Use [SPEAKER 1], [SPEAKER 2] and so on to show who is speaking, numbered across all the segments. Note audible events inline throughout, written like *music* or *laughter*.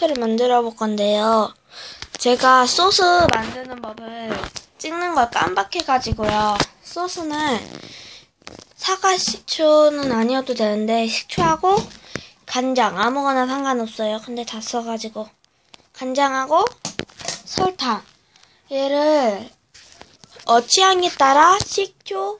[SPEAKER 1] 피클을 만들어 볼 건데요. 제가 소스 만드는 법을 찍는 걸 깜빡해가지고요. 소스는 사과 식초는 아니어도 되는데 식초하고 간장 아무거나 상관없어요. 근데 다 써가지고 간장하고 설탕 얘를 어, 취향에 따라 식초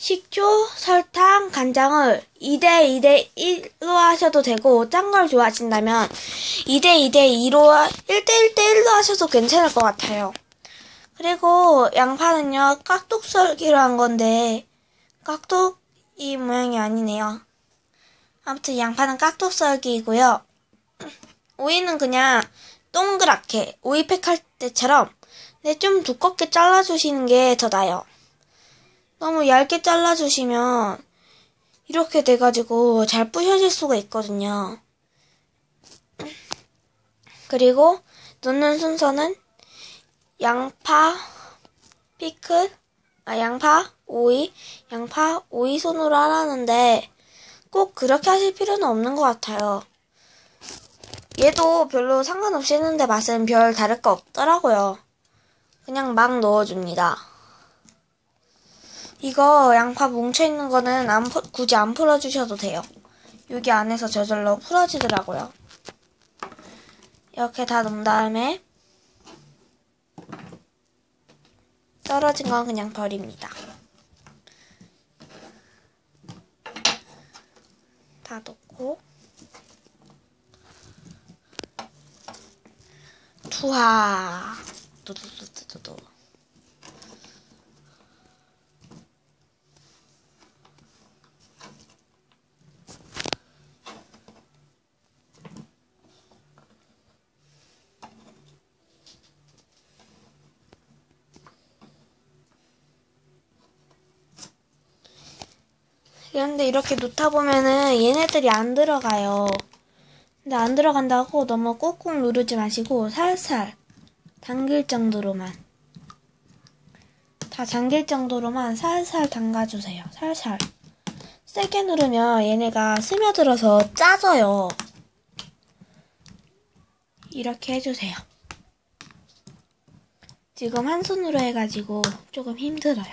[SPEAKER 1] 식초, 설탕, 간장을 2대 2대 1로 하셔도 되고 짠 걸 좋아하신다면 2대 2대 2로 1대 1대 1로 하셔도 괜찮을 것 같아요. 그리고 양파는요 깍둑 썰기로 한 건데 깍둑 이 모양이 아니네요. 아무튼 양파는 깍둑 썰기이고요. *clears throat* 오이는 그냥 동그랗게 오이팩 할 때처럼 네, 좀 두껍게 잘라주시는 게 더 나아요. 너무 얇게 잘라주시면 이렇게 돼가지고 잘 부셔질 수가 있거든요. 그리고 넣는 순서는 양파, 피클, 아, 양파, 오이, 양파, 오이 손으로 하라는데 꼭 그렇게 하실 필요는 없는 것 같아요. 얘도 별로 상관없이 했는데 맛은 별 다를 거 없더라고요. 그냥 막 넣어줍니다. 이거 양파 뭉쳐있는 거는 안 푸, 굳이 안 풀어주셔도 돼요. 여기 안에서 저절로 풀어지더라고요. 이렇게 다 넣은 다음에 떨어진 건 그냥 버립니다. 다 넣고 투하 두두두두두 그런데 이렇게 놓다 보면은 얘네들이 안 들어가요. 근데 안 들어간다고 너무 꾹꾹 누르지 마시고 살살 당길 정도로만 다 잠길 정도로만 살살 담가주세요. 살살. 세게 누르면 얘네가 스며들어서 짜져요. 이렇게 해주세요. 지금 한 손으로 해가지고 조금 힘들어요.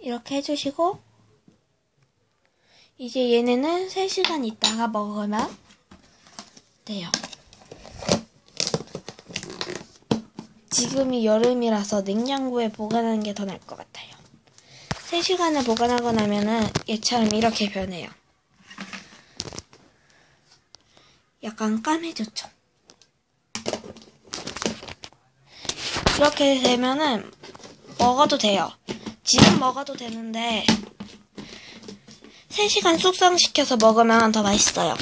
[SPEAKER 1] 이렇게 해주시고 이제 얘네는 3시간 있다가 먹으면 돼요. 지금이 여름이라서 냉장고에 보관하는 게 더 나을 것 같아요. 3시간을 보관하고 나면은 얘처럼 이렇게 변해요. 약간 까매졌죠? 이렇게 되면은 먹어도 돼요. 지금 먹어도 되는데 3시간 숙성시켜서 먹으면 더 맛있어요.